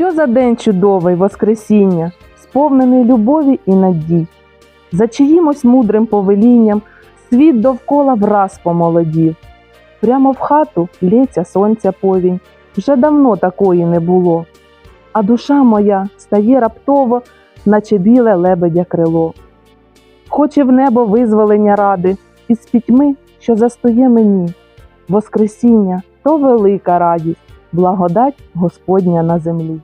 Що за день чудовий Воскресіння, сповнений любові і надій. За чиїмось мудрим повелінням світ довкола враз помолодів. Прямо в хату лється сонця повінь, вже давно такої не було. А душа моя стає раптово, наче біле лебедя крило. Хоче в небо визволення ради, із пітьми, що застає мені. Воскресіння то велика радість, благодать Господня на землі.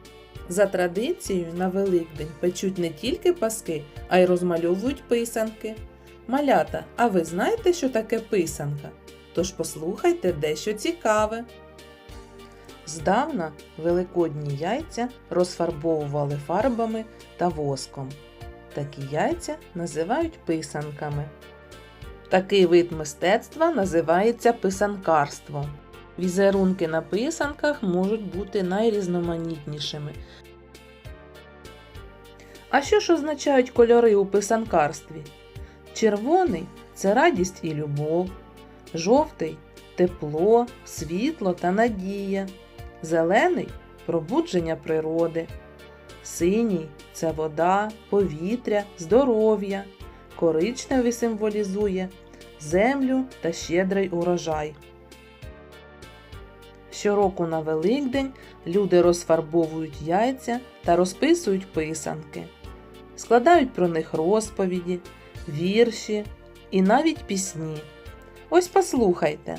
За традицією на Великдень печуть не тільки паски, а й розмальовують писанки. Малята, а ви знаєте, що таке писанка? Тож послухайте дещо цікаве. Здавна великодні яйця розфарбовували фарбами та воском. Такі яйця називають писанками. Такий вид мистецтва називається писанкарством. Візерунки на писанках можуть бути найрізноманітнішими. А що ж означають кольори у писанкарстві? Червоний це радість і любов, жовтий тепло, світло та надія, зелений пробудження природи, синій це вода, повітря, здоров'я, коричневий символізує землю та щедрий урожай. Щороку на Великдень люди розфарбовують яйця та розписують писанки, складають про них розповіді, вірші і навіть пісні. Ось послухайте.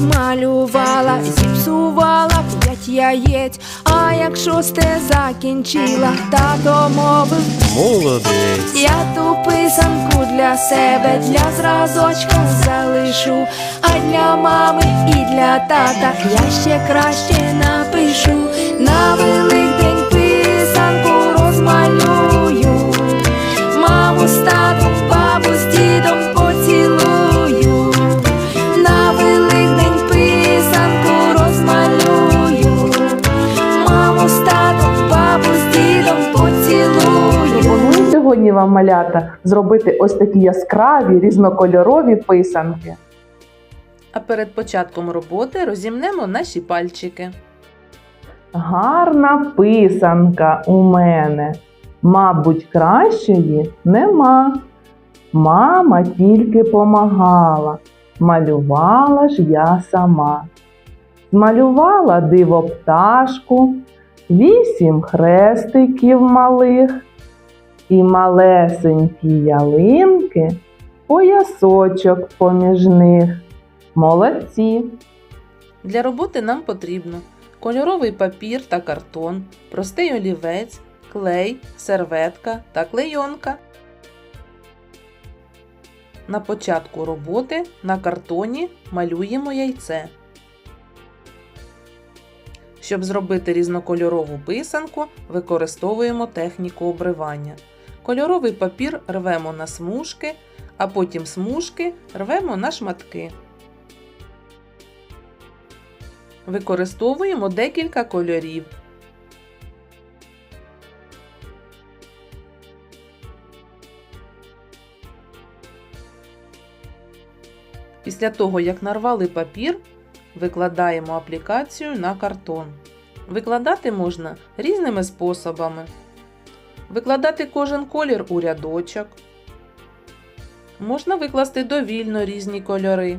змалювала, зіпсувала п'ять яєць. А як шосте закінчила, тато мовив Молодець. я ту писанку для себе, для зразочка залишу, а для мами і для тата я ще краще напишу. На великдень малята зробити ось такі яскраві різнокольорові писанки. А перед початком роботи розімнемо наші пальчики. Гарна писанка у мене, мабуть, кращої нема. Мама тільки помагала, малювала ж я сама. Змалювала диво пташку, вісім хрестиків малих і малесенькі ялинки, поясочок поміж них. Молодці! Для роботи нам потрібно кольоровий папір та картон, простий олівець, клей, серветка та клейонка. На початку роботи на картоні малюємо яйце. Щоб зробити різнокольорову писанку, використовуємо техніку обривання. Кольоровий папір рвемо на смужки, а потім смужки рвемо на шматки. Використовуємо декілька кольорів. Після того, як нарвали папір, викладаємо аплікацію на картон. Викладати можна різними способами. Викладати кожен колір у рядочок. Можна викласти довільно різні кольори.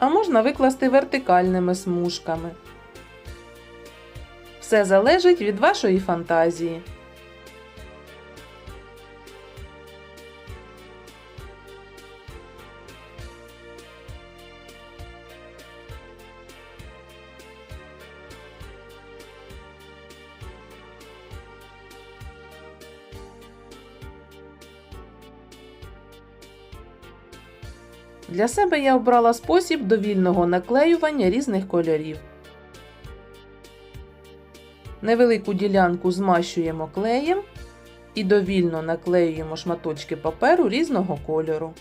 а можна викласти вертикальними смужками. Все залежить від вашої фантазії. Для себе я обрала спосіб довільного наклеювання різних кольорів. Невелику ділянку змащуємо клеєм і довільно наклеюємо шматочки паперу різного кольору.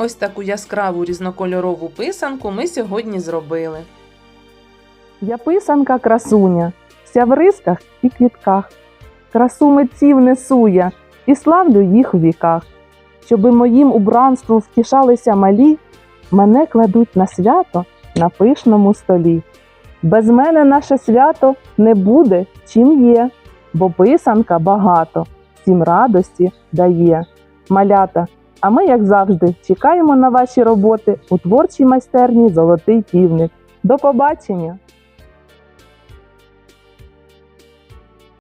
Ось таку яскраву різнокольорову писанку ми сьогодні зробили. Я писанка красуня, вся в рисках і квітках. Красу митців несу я і славлю їх у віках. Щоби моїм убранством втішалися малі, мене кладуть на свято на пишному столі. Без мене наше свято не буде, чим є, бо писанка багато, всім радості дає. Малята, а ми, як завжди, чекаємо на ваші роботи у творчій майстерні Золотий півник. До побачення!